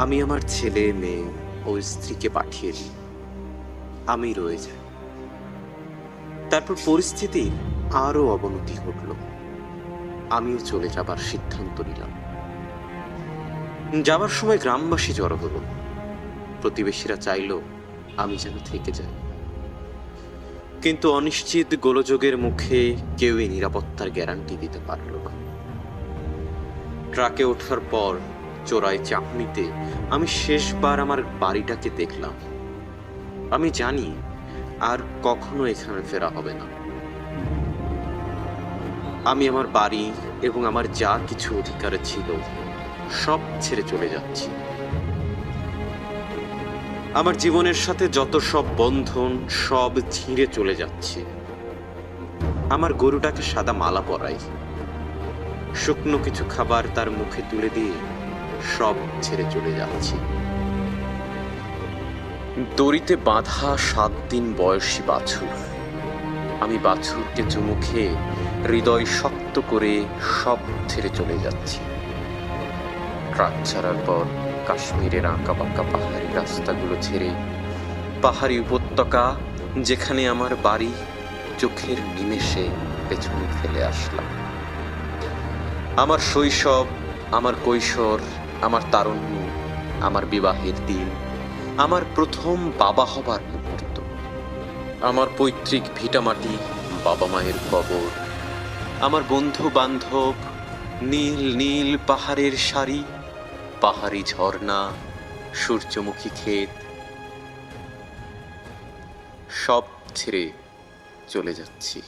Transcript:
আমি আমার ছেলে, মেয়ে ও স্ত্রীকে পাঠিয়ে দিই। আমি রয়ে যাই। তারপর পরিস্থিতির আরও অবনতি ঘটল। আমিও চলে যাবার সিদ্ধান্ত নিলাম। যাবার সময় গ্রামবাসী জড়ো হলো। প্রতিবেশীরা চাইল আমি যেন থেকে যাই। কিন্তু অনিশ্চিত গোলযোগের মুখে কেউই নিরাপত্তার গ্যারান্টি দিতে পারল না। ট্রাকে ওঠার পর চোরাই চাহনিতে আমি শেষবার আমার বাড়িটাকে দেখলাম। আমি জানি আর কখনো এখানে ফেরা হবে না। আমি আমার বাড়ি এবং আমার যা কিছু অধিকার ছিল সব ছেড়ে চলে যাচ্ছি। আমার জীবনের সাথে যত সব বন্ধন সব ছিঁড়ে চলে যাচ্ছে। আমার গরুটাকে সাদা মালা পরাই। শুকনো কিছু খাবার তার মুখে তুলে দিয়ে সব ছেড়ে চলে যাচ্ছি। দড়িতে বাঁধা সাত দিন বয়সী বাছুর। আমি বাছুরকে চুমু খেয়ে হৃদয় শক্ত করে সব ছেড়ে চলে যাচ্ছি। ট্রাক ছাড়ার পর কাশ্মীরের আঁকা বাঁকা পাহাড়ি রাস্তাগুলো ছেড়ে পাহাড়ি উপত্যকা যেখানে আমার বাড়ি চোখের নিমেষে পেছনে ফেলে আসলাম। আমার শৈশব, আমার কৈশোর আমার তারুণ্য, আমার বিবাহের দিন, আমার প্রথম বাবা হবার মুহূর্ত, আমার পৈতৃক ভিটামাটি বাবা মায়ের কবর, আমার বন্ধু বান্ধব নীল নীল পাহাড়ের সারি, পাহাড়ি ঝর্ণা, সূর্যমুখী ক্ষেত, সব ছেড়ে চলে যাচ্ছি।